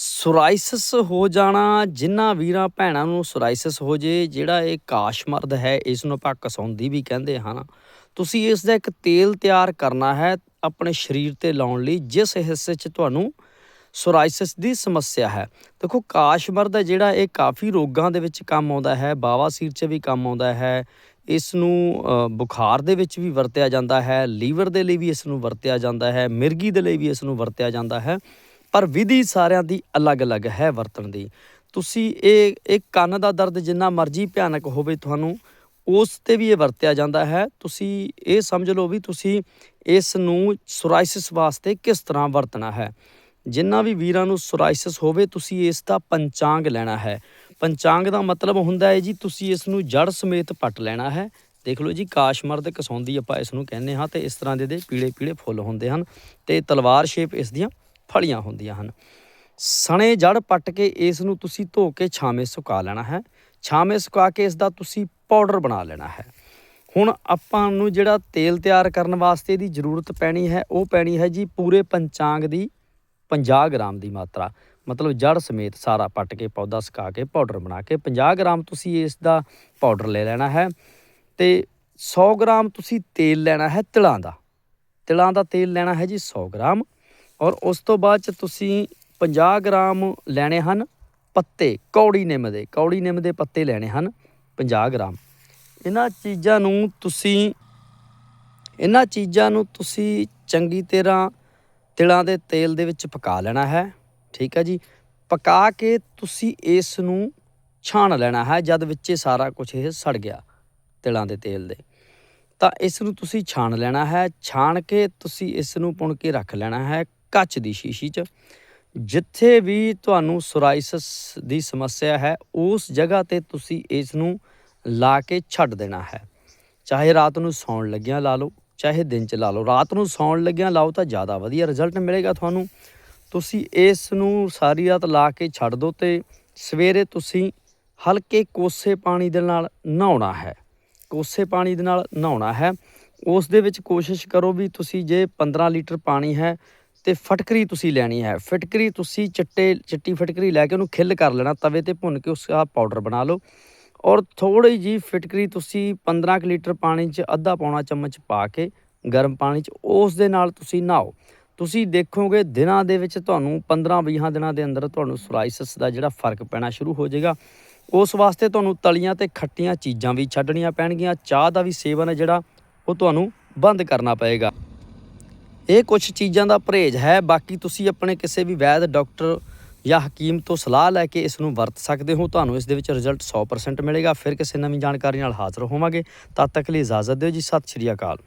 Psoriasis ਹੋ ਜਾਣਾ ਜਿਨ੍ਹਾਂ ਵੀਰਾਂ ਭੈਣਾਂ ਨੂੰ ਸੋਰਾਇਸਿਸ ਹੋ ਜੇ, ਜਿਹੜਾ ਇਹ ਕਾਸ਼ਮਰਦ ਹੈ, ਇਸ ਨੂੰ ਆਪਾਂ ਕਸੌਂਦੀ ਵੀ ਕਹਿੰਦੇ ਹਨ ਤੁਸੀਂ ਇਸ ਦਾ ਇੱਕ ਤੇਲ ਤਿਆਰ ਕਰਨਾ ਹੈ ਆਪਣੇ ਸਰੀਰ ਤੇ ਲਾਉਣ ਲਈ, ਜਿਸ ਹਿੱਸੇ 'ਚ ਤੁਹਾਨੂੰ ਸੋਰਾਇਸਿਸ ਦੀ ਸਮੱਸਿਆ ਹੈ। ਦੇਖੋ ਕਾਸ਼ਮਰਦ ਹੈ ਜਿਹੜਾ ਇਹ ਕਾਫੀ ਰੋਗਾਂ ਦੇ ਵਿੱਚ ਕੰਮ ਆਉਂਦਾ ਹੈ ਬਾਵਾਸੀਰ 'ਚ ਵੀ ਕੰਮ ਆਉਂਦਾ ਹੈ, ਇਸ ਨੂੰ ਬੁਖਾਰ ਦੇ ਵਿੱਚ ਵੀ ਵਰਤਿਆ ਜਾਂਦਾ ਹੈ, ਲੀਵਰ ਦੇ ਲਈ ਵੀ ਇਸ ਨੂੰ ਵਰਤਿਆ ਜਾਂਦਾ ਹੈ, ਮਿਰਗੀ ਦੇ ਲਈ ਵੀ ਇਸ ਨੂੰ ਵਰਤਿਆ ਜਾਂਦਾ ਹੈ। ਪਰ ਵਿਧੀ ਸਾਰਿਆਂ ਦੀ ਅਲੱਗ-ਅਲੱਗ ਹੈ ਵਰਤਣ ਦੀ। ਤੁਸੀਂ ਇਹ ਇਹ ਕੰਨ ਦਾ ਦਰਦ ਜਿੰਨਾ ਮਰਜ਼ੀ ਭਿਆਨਕ ਹੋਵੇ ਤੁਹਾਨੂੰ, ਉਸ ਤੇ ਵੀ ਇਹ ਵਰਤਿਆ ਜਾਂਦਾ ਹੈ। ਤੁਸੀਂ ਇਹ ਸਮਝ ਲਓ ਵੀ ਤੁਸੀਂ ਇਸ ਨੂੰ ਸੋਰਾਇਸਿਸ ਵਾਸਤੇ ਕਿਸ ਤਰ੍ਹਾਂ ਵਰਤਣਾ ਹੈ। ਜਿੰਨਾ ਵੀ ਵੀਰਾਂ ਨੂੰ ਸੋਰਾਇਸਿਸ ਹੋਵੇ, ਤੁਸੀਂ ਇਸ ਦਾ ਪੰਚਾਂਗ ਲੈਣਾ ਹੈ। ਪੰਚਾਂਗ ਦਾ ਮਤਲਬ ਹੁੰਦਾ ਹੈ ਜੀ, ਤੁਸੀਂ ਇਸ ਨੂੰ ਜੜ ਸਮੇਤ ਪੱਟ ਲੈਣਾ ਹੈ। ਦੇਖ ਲਓ ਜੀ ਕਾਸ਼ਮਰਦ ਕਸੌਂਦੀ ਆਪਾਂ ਇਸ ਨੂੰ ਕਹਿੰਦੇ ਹਾਂ ਤੇ ਇਸ ਤਰ੍ਹਾਂ ਦੇ ਦੇ ਪੀਲੇ ਪੀਲੇ ਫੁੱਲ ਹੁੰਦੇ ਹਨ ਤੇ ਤਲਵਾਰ ਸ਼ੇਪ ਇਸ ਦੀਆਂ ਫਲੀਆਂ ਹੁੰਦੀਆਂ ਹਨ। ਸਣੇ ਜੜ ਪੱਟ ਕੇ ਇਸ ਨੂੰ ਤੁਸੀਂ ਧੋ ਕੇ ਛਾਵੇਂ ਸੁਕਾ ਲੈਣਾ ਹੈ। ਛਾਵੇਂ ਸੁਕਾ ਕੇ ਇਸ ਦਾ ਤੁਸੀਂ ਪਾਊਡਰ ਬਣਾ ਲੈਣਾ ਹੈ। ਹੁਣ ਆਪਾਂ ਨੂੰ ਜਿਹੜਾ ਤੇਲ ਤਿਆਰ ਕਰਨ ਵਾਸਤੇ ਦੀ ਜ਼ਰੂਰਤ ਪੈਣੀ ਹੈ, ਉਹ ਪੈਣੀ ਹੈ ਜੀ ਪੂਰੇ ਪੰਚਾਂਗ ਦੀ 50 ਗ੍ਰਾਮ ਦੀ ਮਾਤਰਾ। ਮਤਲਬ ਜੜ ਸਮੇਤ ਸਾਰਾ ਪੱਟ ਕੇ, ਪੌਦਾ ਸੁਕਾ ਕੇ, ਪਾਊਡਰ ਬਣਾ ਕੇ 50 ਗ੍ਰਾਮ ਤੁਸੀਂ ਇਸ ਦਾ ਪਾਊਡਰ ਲੈ ਲੈਣਾ ਹੈ ਤੇ 100 ਗ੍ਰਾਮ ਤੁਸੀਂ ਤੇਲ ਲੈਣਾ ਹੈ ਤਿਲਾਂ ਦਾ। ਤਿਲਾਂ ਦਾ ਤੇਲ ਲੈਣਾ ਹੈ ਜੀ 100 ਗ੍ਰਾਮ। ਔਰ ਉਸ ਤੋਂ ਬਾਅਦ ਚ ਤੁਸੀਂ 50 ਗ੍ਰਾਮ ਲੈਣੇ ਹਨ ਪੱਤੇ, ਕੌੜੀ ਨਿੰਮ ਦੇ, ਕੌੜੀ ਨਿੰਮ ਦੇ ਪੱਤੇ ਲੈਣੇ ਹਨ 50 ਗ੍ਰਾਮ। ਇਹਨਾਂ ਚੀਜ਼ਾਂ ਨੂੰ ਤੁਸੀਂ, ਇਹਨਾਂ ਚੀਜ਼ਾਂ ਨੂੰ ਤੁਸੀਂ ਚੰਗੀ ਤਰ੍ਹਾਂ ਤਿਲਾਂ ਦੇ ਤੇਲ ਦੇ ਵਿੱਚ ਪਕਾ ਲੈਣਾ ਹੈ, ਠੀਕ ਹੈ ਜੀ। ਪਕਾ ਕੇ ਤੁਸੀਂ ਇਸ ਨੂੰ ਛਾਣ ਲੈਣਾ ਹੈ ਜਦ ਵਿੱਚ ਸਾਰਾ ਕੁਝ ਇਹ ਸੜ ਗਿਆ ਤਿਲਾਂ ਦੇ ਤੇਲ ਦੇ। ਤਾਂ ਇਸ ਨੂੰ ਤੁਸੀਂ ਛਾਣ ਲੈਣਾ ਹੈ, ਛਾਣ ਕੇ ਤੁਸੀਂ ਇਸ ਨੂੰ ਪੁਣ ਕੇ ਰੱਖ ਲੈਣਾ ਹੈ ਕੱਚ ਦੀ ਸ਼ੀਸ਼ੀ 'ਚ। ਜਿੱਥੇ ਵੀ ਤੁਹਾਨੂੰ ਸੋਰਾਇਸਿਸ ਦੀ ਸਮੱਸਿਆ ਹੈ, ਉਸ ਜਗ੍ਹਾ ਤੇ ਤੁਸੀਂ ਇਸ ਨੂੰ ਲਾ ਕੇ ਛੱਡ ਦੇਣਾ ਹੈ। ਚਾਹੇ ਰਾਤ ਨੂੰ ਸੌਣ ਲੱਗਿਆਂ ਲਾ ਲਓ, ਚਾਹੇ ਦਿਨ 'ਚ ਲਾ ਲਓ। ਰਾਤ ਨੂੰ ਸੌਣ ਲੱਗਿਆਂ ਲਾਓ ਤਾਂ ਜ਼ਿਆਦਾ ਵਧੀਆ ਰਿਜ਼ਲਟ ਮਿਲੇਗਾ ਤੁਹਾਨੂੰ। ਤੁਸੀਂ ਇਸ ਨੂੰ ਸਾਰੀ ਰਾਤ ਲਾ ਕੇ ਛੱਡ ਦਿਓ ਤੇ ਸਵੇਰੇ ਤੁਸੀਂ ਹਲਕੇ ਕੋਸੇ ਪਾਣੀ ਦੇ ਨਾਲ ਨਹਾਉਣਾ ਹੈ। ਕੋਸੇ ਪਾਣੀ ਦੇ ਨਾਲ ਨਹਾਉਣਾ ਹੈ। ਉਸ ਦੇ ਵਿੱਚ ਕੋਸ਼ਿਸ਼ ਕਰੋ ਵੀ ਤੁਸੀਂ ਜੇ 15 ਲੀਟਰ ਪਾਣੀ ਹੈ ਤੇ ਫਟਕਰੀ ਤੁਸੀਂ ਲੈਣੀ ਹੈ। ਫਟਕਰੀ ਤੁਸੀਂ ਚਿੱਟੇ, ਚਿੱਟੀ ਫਟਕਰੀ ਲੈ ਕੇ ਉਹਨੂੰ ਖਿੱਲ ਕਰ ਲੈਣਾ, ਤਵੇ ਤੇ ਭੁੰਨ ਕੇ ਉਸ ਦਾ ਪਾਊਡਰ ਬਣਾ ਲਓ। ਔਰ ਥੋੜੀ ਜੀ ਫਿਟਕਰੀ ਤੁਸੀਂ 15 ਕੁ ਲੀਟਰ ਪਾਣੀ 'ਚ ਅੱਧਾ ਪੌਣਾ ਚਮਚ ਪਾ ਕੇ ਗਰਮ ਪਾਣੀ 'ਚ ਉਸ ਦੇ ਨਾਲ ਤੁਸੀਂ ਨਹਾਓ। ਤੁਸੀਂ ਦੇਖੋਗੇ ਦਿਨਾਂ ਦੇ ਵਿੱਚ ਤੁਹਾਨੂੰ 15-20 ਦਿਨਾਂ ਦੇ ਅੰਦਰ ਤੁਹਾਨੂੰ ਸੋਰਾਇਸਿਸ ਦਾ ਜਿਹੜਾ ਫ਼ਰਕ ਪੈਣਾ ਸ਼ੁਰੂ ਹੋ ਜਾਏਗਾ। ਉਸ ਵਾਸਤੇ ਤੁਹਾਨੂੰ ਤਲੀਆਂ ਤੇ ਖੱਟੀਆਂ ਚੀਜ਼ਾਂ ਵੀ ਛੱਡਣੀਆਂ ਪੈਣਗੀਆਂ। ਚਾਹ ਦਾ ਵੀ ਸੇਵਨ ਹੈ ਜਿਹੜਾ, ਉਹ ਤੁਹਾਨੂੰ ਬੰਦ ਕਰਨਾ ਪਏਗਾ। ਇਹ ਕੁਝ ਚੀਜ਼ਾਂ ਦਾ ਪਰਹੇਜ਼ ਹੈ, ਬਾਕੀ ਤੁਸੀਂ ਆਪਣੇ ਕਿਸੇ ਵੀ ਵੈਦ, ਡਾਕਟਰ ਜਾਂ ਹਕੀਮ ਤੋਂ ਸਲਾਹ ਲੈ ਕੇ ਇਸ ਨੂੰ ਵਰਤ ਸਕਦੇ ਹੋ। ਤੁਹਾਨੂੰ ਇਸ ਦੇ ਵਿੱਚ ਰਿਜ਼ਲਟ 100% ਮਿਲੇਗਾ। ਫਿਰ ਕਿਸੇ ਨਵੀਂ ਜਾਣਕਾਰੀ ਨਾਲ ਹਾਜ਼ਰ ਹੋਵਾਂਗੇ। ਤਦ ਤੱਕ ਲਈ ਇਜਾਜ਼ਤ ਦਿਓ ਜੀ। ਸਤਿ ਸ਼੍ਰੀ ਅਕਾਲ।